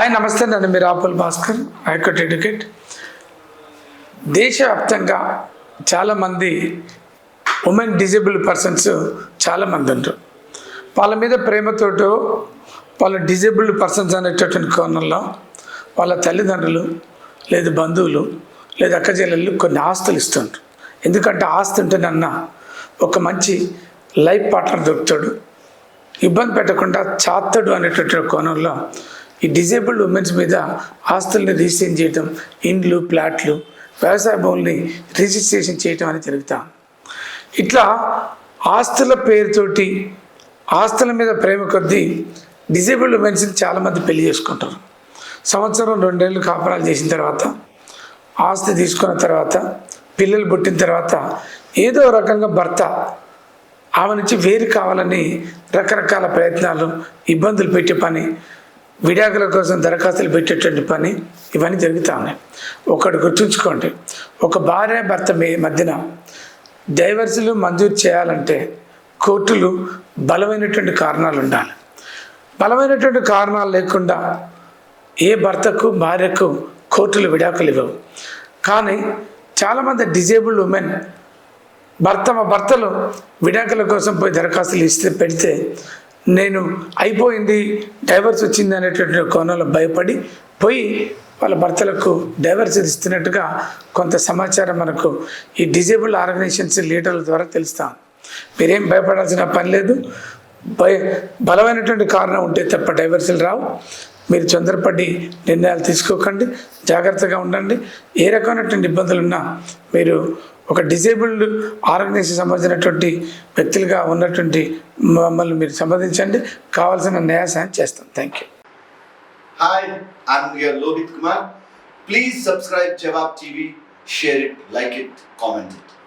Hi నమస్తే. నన్ను మీరు ఆపుల్ భాస్కర్ హైకోర్టు అడ్వకేట్ దేశవ్యాప్తంగా చాలామంది ఉమెన్ డిజేబుల్ పర్సన్స్ చాలామంది ఉంటారు. వాళ్ళ మీద ప్రేమతోటో వాళ్ళ డిజేబుల్డ్ పర్సన్స్ అనేటటువంటి కోణంలో వాళ్ళ తల్లిదండ్రులు లేదు బంధువులు లేదు అక్కచెల్లెళ్ళు కొన్ని ఆస్తులు ఇస్తుంటారు ఎందుకంటే ఆస్తి ఉంటేనన్న ఒక మంచి లైఫ్ పార్ట్నర్ దొరుకుతాడు. ఇబ్బంది పెట్టకుండా చాత్తడు అనేటటువంటి కోణంలో ఈ డిజేబుల్డ్ ఉమెన్స్ మీద ఆస్తుల్ని రిజిస్ట్రేషన్ చేయటం ఇండ్లు ప్లాట్లు వ్యవసాయ భూముల్ని రిజిస్ట్రేషన్ చేయటం అనేది జరుగుతా. ఇట్లా ఆస్తుల పేరుతోటి ఆస్తుల మీద ప్రేమ కొద్దీ డిజేబుల్డ్ ఉమెన్స్ని చాలామంది పెళ్ళి చేసుకుంటారు. సంవత్సరం రెండేళ్ళు కాపురాలు చేసిన తర్వాత ఆస్తి తీసుకున్న తర్వాత పిల్లలు పుట్టిన తర్వాత ఏదో రకంగా భర్త ఆమె నుంచి వేరు కావాలని రకరకాల ప్రయత్నాలు ఇబ్బందులు పెట్టే పని విడాకుల కోసం దరఖాస్తులు పెట్టేటువంటి పని ఇవన్నీ జరుగుతూ ఉన్నాయి. ఒకటి గుర్తుంచుకోండి. ఒక భార్య భర్త మీ మధ్యన డైవర్సులు మంజూరు చేయాలంటే కోర్టులు బలమైనటువంటి కారణాలు ఉండాలి. బలమైనటువంటి కారణాలు లేకుండా ఏ భర్తకు భార్యకు కోర్టులు విడాకులు ఇవ్వవు. కానీ చాలామంది డిజేబుల్డ్ ఉమెన్ భర్త మా భర్తలు విడాకుల కోసం పోయి దరఖాస్తులు ఇస్తే పెడితే నేను అయిపోయింది డైవర్స్ వచ్చింది అనేటువంటి కోణంలో భయపడి పోయి వాళ్ళ భర్తలకు డైవర్స్ ఇస్తున్నట్టుగా కొంత సమాచారం మనకు ఈ డిజేబుల్ ఆర్గనైజేషన్స్ లీడర్ల ద్వారా తెలుస్తాం. మీరేం భయపడాల్సిన పని లేదు. భయ బలమైనటువంటి కారణం ఉంటే తప్ప డైవర్సులు రావు. మీరు తొందరపడి నిర్ణయాలు తీసుకోకండి జాగ్రత్తగా ఉండండి. ఏ రకమైనటువంటి ఇబ్బందులు ఉన్నా మీరు ఒక డిజేబుల్డ్ ఆర్గనైజేషన్ సంబంధించినటువంటి వ్యక్తులుగా ఉన్నటువంటి మమ్మల్ని మీరు సంబంధించండి కావాల్సిన న్యాయ సాయం చేస్తాం. Thank you hi I'm Lohith Kumar please subscribe Jawab TV share it like it it.